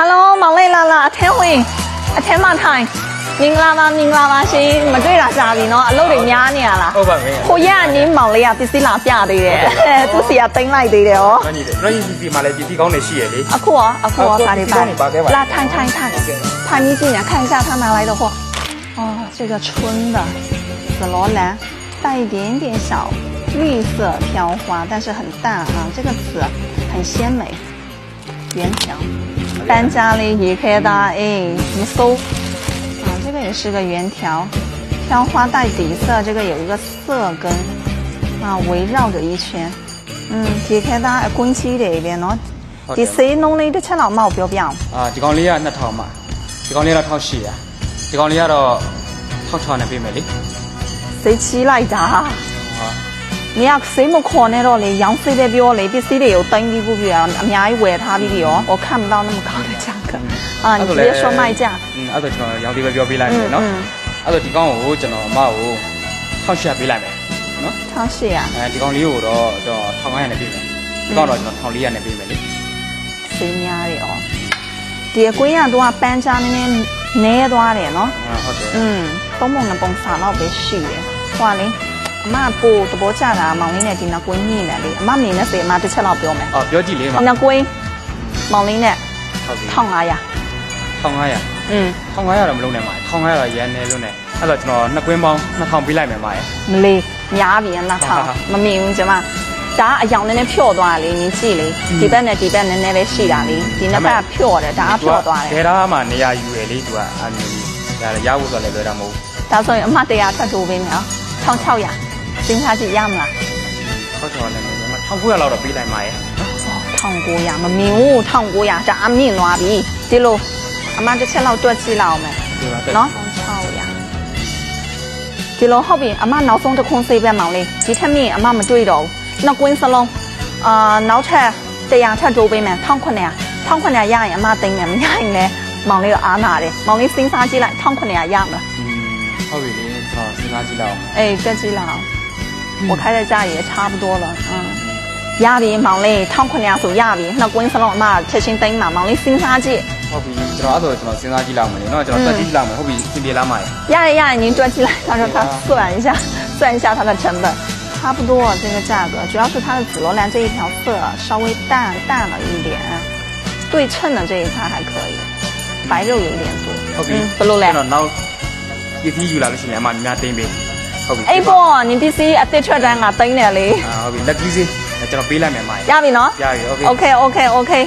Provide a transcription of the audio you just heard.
Hello မောင်လေးလာလာအထဲဝင်အထဲမှာထိုင်မင်္ဂလာပါမင်္ဂလာပါရှင်မတွေ့တာကြာပြီเนาะအလုပ်တွေများနေရလား ဟုတ်ပါမယ် ကိုရက်အနင်းမောင်လေးကပစ္စည်းလာပြသေးတယ်အဲသူစီကတင်လိုက်သေးတယ်ဟော မညီတယ်ကျွန်တော်ဒီစီမှာလည်းပြည်စီကောင်းနေရှိရလေ အခုရောအခုရော အခု ပါနေပါ ဒီကောင်းနေပါခဲ့ပါ လာထိုင်ထိုင်ထိုင်ထိုင်你进来看一下他拿来的货哦这个春的紫罗兰带一点点小绿色飘花但是很淡啊这个紫很鲜美圆条 搬家的也可以搭，哎，怎么搜？啊，这个也是个圆条，飘花带底色，这个有一个色根啊，围绕着一圈。嗯，也可以搭，哎，滚的。这边呢，第谁弄的这车老毛标标啊，就讲你啊，那套嘛，就讲你那套鞋啊，就讲你那，这套穿呢，比美丽。谁起来的？ နေရစေးမခေါ်နဲ့တော့လေရောင်းစေးပဲပြောလေပစ္စည်းတွေကိုတိုင်းပြီးဖို့ပြရအများကြီးဝယ်ထားပြီးပြီရော我看不到那么高的价格啊你直接说卖价 อืมအဲ့ဒါကျွန်တော်ရောင်းသေးပဲပြောပေးလိုက်မယ်နော် อืม အဲ့ဒါဒီကောင်ကိုကျွန်တော်အမကို1800ပေးလိုက်မယ်နော် 超市呀 အဲဒီကောင်လေးကိုတော့ကျွန်တော်1500နဲ့ပေးမယ်ဒီကောင်တော့ကျွန်တော်1400နဲ့ပေးမယ်လေ စေးများတယ်ရောဒီအကွင်းကတော့ပန်းချားနည်းနည်းနဲသွားတယ်နော် အာဟုတ်တယ် อืมသုံးပုံနှစ်ပုံစာတော့ပဲရှိတယ်ဟွာလေ အမပို့သဘောကျတာမောင်လေးနဲ့ဒီနောက်ကွင်းညိနေလေအမမြင်နဲ့စေအမတစ်ချက်တော့ပြောမယ်အော်ပြောကြည့်လေးမှာနောက်ကွင်းမောင်လေးနဲ့ဟုတ်ပြီ1500 1500 อืม1500တော့မလုံးနဲ့မှာ1500တော့ရန်နေလို့နဲ့အဲ့တော့ကျွန်တော်နှစ်ကွင်းပေါင်း2000ပေးလိုက်မယ်မှာရယ်မလေးများပြီနှစ်ထောင်ဟာဟာမမြင်ဘူးကျမဒါအယောင်နည်းနည်းဖြော့သွားတယ်လေနင်ကြည့်လေဒီဘက်နဲ့ဒီဘက်နည်းနည်းပဲရှိတာလေဒီနှစ်ဘက်ကဖြော့တယ်ဒါအဖြော့သွားတယ်ဒေတာမှာနေရာယူရလေသူကအမျိုးကြီးဒါလည်းရဖို့ဆိုလည်းလွယ်တာမဟုတ်ဒါဆိုရင်အမှတ်တရထပ်တိုးပေးမယ်နော်1600 စဉ်းစားကြည့်ရမလားဟုတ်တယ်လည်း1900လောက်တော့ပေးလိုက်ပါရဲ့1900မမင်းဘူး1900ဒါအမြင့်သွားပြီဒီလိုအမတစ်ချက်လောက်တွက်ကြည့်လောက်အောင်မယ်နော်1900ဒီလိုဟုတ်ပြီအမနောက်ဆုံးတစ်ခွန်းစေးပဲမောင်လေးဒီထက်မြင့်အမမတွေ့တော့ဘူးနှစ်ကွင်းစလုံးအာနောက်ထပ်100ထပ်တိုးပေးမယ်1900 1900ရရင်အမသိမ့်မယ်မရရင်လည်းမောင်လေးတော့အားနာတယ်မောင်လေးစဉ်းစားကြည့်လိုက်1900ရမလားဟုတ်ပြီလေကျွန်တော်စဉ်းစားကြည့်လိုက်အောင်အေးတက်ကြည့်လိုက်အောင် 我开的价也差不多了，嗯。亚比忙里汤库两组亚比，那公司老大贴心等嘛，忙里新沙机。好比，那，好比别。亚亚，您专起来，他说他算一下，算一下它的成本，差不多这个价格，主要是它的紫罗兰这一条色稍微淡淡了一点，对称的这一块还可以，白肉有点多。好比不露脸。那一天有来了新年嘛，你们俩等一。 ဟုတ်ပြီအဲ့ပေါ်ကနင်ပစ္စည်းအသစ်ထွက်တန်းကတိမ့်တယ်လေအာဟုတ်ပြီလက်ကြီးစေးကျွန်တော်ပေးလိုက်မယ်မရရပြီနော်ရပြီ okay okay okay okay